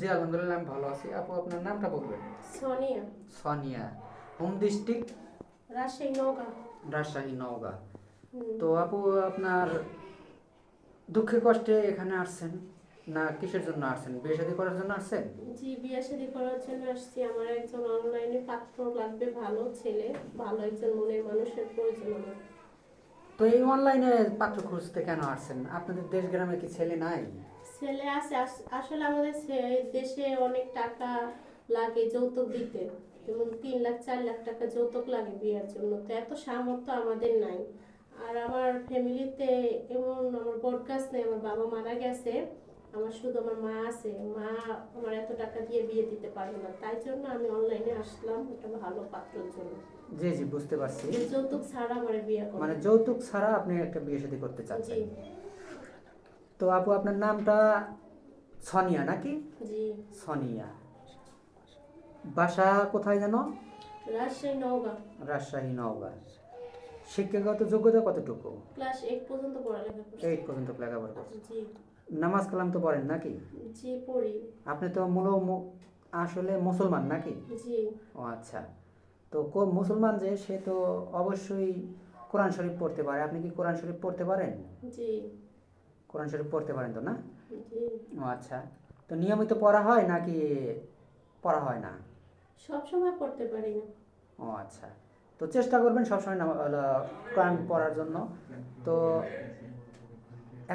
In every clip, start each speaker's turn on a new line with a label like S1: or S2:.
S1: জি আলহামদুলিল্লাহ আমি ভালো আছি। আপু আপনার নামটা বলবেন?
S2: সোনিয়া।
S1: সোনিয়া। Home district?
S2: রাজশাহী নৌকা
S1: রাজশাহী নওগাঁ। তো আপু আপনার দুঃখে কষ্টে এখানে আসছেন না কিসের জন্য আসছেন? বিয়ে শাদী করার জন্য আসছেন?
S2: জি বিয়ে শাদী করার জন্য আসছি। আমার একজন অনলাইনে পাত্র লাগবে ভালো ছেলে ভালো একজন মনের মানুষের প্রয়োজন আমার।
S1: তো এই অনলাইনে পাত্র খুঁজতে কেন আসছেন? আপনাদের দেশ গ্রামে কি ছেলে নাই?
S2: ছেলে আছে আসলে আমাদের দেশে অনেক টাকা লাগে যৌতুক দিতে। যেমন তিন লাখ চার লাখ টাকা যৌতুক লাগে বিয়ের জন্য। তো এত সামর্থ্য আমাদের নাই। আর আমার ফ্যামিলিতে এমন আমার বরকাস নেই আমার বাবা মারা গেছে। আমার শুধু আমার মা আছে। মা আমার এত টাকা দিয়ে বিয়ে দিতে পারবে না। তাই জন্য আমি অনলাইনে আসলাম একটা ভালো পাত্রের জন্য।
S1: জি জি বুঝতে পারছি।
S2: যৌতুক ছাড়া আমার বিয়ে
S1: মানে যৌতুক ছাড়া আপনি একটা বিয়ে শাদী করতে
S2: জি।
S1: চাচ্ছেন তো আপু আপনার নামটা সনিয়া নাকি? সোনিয়া। বাসা কোথায় যেন?
S2: রাজশাহী নওগাঁ।
S1: রাজশাহী নওগাঁ। শিক্ষাগত যোগ্যতা কতটুকু?
S2: ক্লাস পর্যন্ত পড়ালেখা করছি।
S1: এইট পর্যন্ত লেখাপড়া করছেন।
S2: জি।
S1: নামাজ কালাম তো পড়েন নাকি?
S2: জি পড়ি।
S1: আপনি তো মূল আসলে মুসলমান নাকি?
S2: জি।
S1: ও আচ্ছা। তো কো- মুসলমান যে সে তো অবশ্যই কোরআন শরীফ পড়তে পারে। আপনি কি কোরআন শরীফ পড়তে পারেন?
S2: জি।
S1: কোরআন শরীফ পড়তে পারেন তো না? ও আচ্ছা। তো নিয়মিত পড়া হয় নাকি পড়া হয় না?
S2: সব সময় পড়তে পারি না।
S1: ও আচ্ছা। তো চেষ্টা করবেন সবসময় কোরআন পড়ার জন্য। তো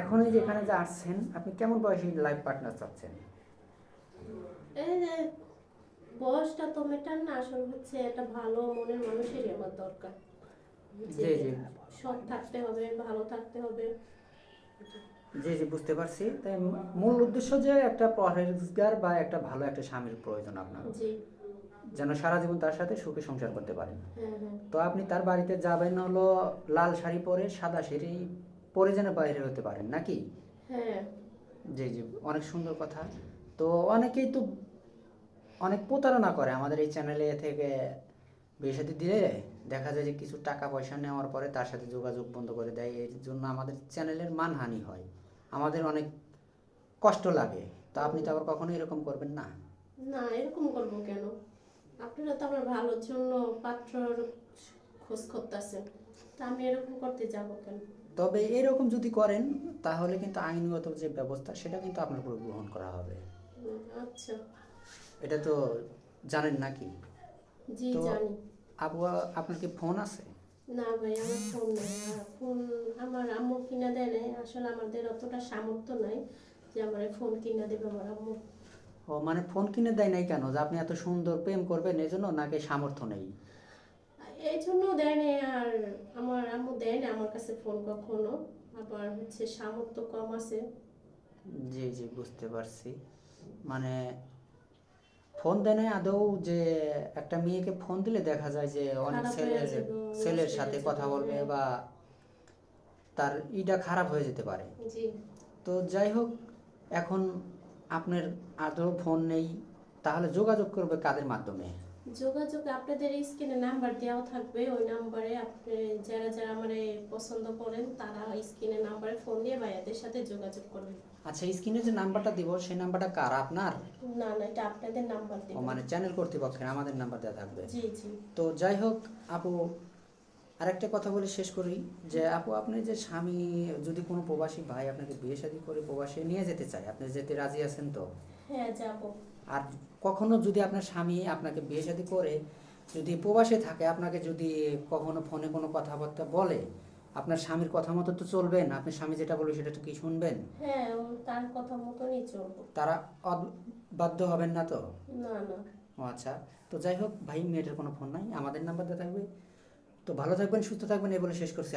S1: এখন এই যে এখানে যে আসছেন আপনি কেমন বয়সী লাইফ পার্টনার চাচ্ছেন?
S2: এই যে বয়সটা তো মেটার না আসল হচ্ছে একটা ভালো মনের মানুষেরই আমার দরকার।
S1: জি, জি।
S2: সৎ থাকতে হবে ভালো থাকতে হবে।
S1: জি জি বুঝতে পারছি। তাই মূল উদ্দেশ্য যে একটা পরহেজগার বা একটা ভালো একটা স্বামীর প্রয়োজন আপনার। যেন সারা জীবন তার সাথে সুখে সংসার করতে পারেন।
S2: হ্যাঁ হ্যাঁ।
S1: তো আপনি তার বাড়িতে যাবেন হলো লাল শাড়ি পরে সাদা শাড়ি পরে যেন বাইরে হতে পারেন নাকি?
S2: হ্যাঁ।
S1: জি জি অনেক সুন্দর কথা। তো অনেকেই তো অনেক প্রতারণা করে আমাদের এই চ্যানেলে থেকে বিয়ে সাথে দিলে দেখা যায় যে কিছু টাকা পয়সা নেওয়ার পরে তার সাথে যোগাযোগ বন্ধ করে দেয়। এর জন্য আমাদের চ্যানেলের মানহানি হয়। আমাদের অনেক কষ্ট লাগে। তা আপনি তো আবার কখনো এরকম করবেন না?
S2: না এরকম করব কেন? আপনারা তো আমার ভালোর জন্য পাত্রর খোঁজ করতেছেন। তা আমি এরকম করতে যাব কেন?
S1: তবে এরকম যদি করেন তাহলে কিন্তু আইনগত যে ব্যবস্থা সেটা কিন্তু আপনার উপর গ্রহণ করা হবে।
S2: আচ্ছা।
S1: এটা তো জানেন নাকি?
S2: জি জানি।
S1: আপু আপনার কি ফোন আছে?
S2: না ভাই আমার ফোন নাই। ফোন আমার আম্মু কিনা দেয় নাই। আসলে আমাদের অতটা সামর্থ্য নাই যে আমার ফোন কিনা দেবে আমার আম্মু।
S1: ও মানে ফোন কিনে দেয় নাই কেন? যে আপনি এত সুন্দর প্রেম করবেন এই জন্য নাকি সামর্থ্য নেই?
S2: এই জন্য দেয় নাই। আর আমার আম্মু দেয় না আমার কাছে ফোন কখনো। আবার হচ্ছে সামর্থ্য কম আছে।
S1: জি জি বুঝতে পারছি। মানে ফোন দেয় না আদৌ যে একটা মেয়েকে ফোন দিলে দেখা যায় যে অনেক
S2: ছেলের
S1: ছেলে ছেলের সাথে কথা বলবে। বা তার ইটা খারাপ হয়ে যেতে পারে। তো যাই হোক এখন আপনার আদৌ ফোন নেই তাহলে যোগাযোগ করবে কাদের মাধ্যমে?
S2: যোগাযোগ আপনাদের স্ক্রিনে নাম্বার দেওয়া থাকবে ওই নাম্বারে আপনি যারা যারা মানে পছন্দ করেন তারা স্ক্রিনে নাম্বারে ফোন দিয়ে ভাইয়াদের সাথে যোগাযোগ করবেন।
S1: আচ্ছা স্ক্রিনে যে নাম্বারটা দিব সেই নাম্বারটা কার আপনার?
S2: না না এটা আপনাদের নাম্বার
S1: ও
S2: দেবেন
S1: মানে চ্যানেল কর্তৃপক্ষের আমাদের নাম্বার দেওয়া থাকবে।
S2: জি জি।
S1: তো যাই হোক আপু আরেকটা কথা বলে শেষ করি যে আপু আপনি যে স্বামী যদি কোনো প্রবাসী ভাই আপনাকে বিয়ে শাদী করে প্রবাসে নিয়ে যেতে চায় আপনি যেতে রাজি আছেন তো?
S2: হ্যাঁ যাব।
S1: আর কখনো যদি আপনার স্বামী আপনাকে বিয়ে শাদী করে যদি প্রবাসে থাকে আপনাকে যদি কখনো ফোনে কোনো কথাবার্তা বলে আপনার স্বামীর কথা মতো তো চলবেন আপনি স্বামী যেটা বলবে সেটা তো কি শুনবেন?
S2: হ্যাঁ তার কথা মতনই চলবো।
S1: তারা বাধ্য হবেন না তো?
S2: না না।
S1: ও আচ্ছা তো যাই হোক ভাই মেয়েটার কোনো ফোন নাই। আমাদের নাম্বার দেওয়া থাকবে। তো ভালো থাকবেন সুস্থ থাকবেন এই বলে শেষ করছি।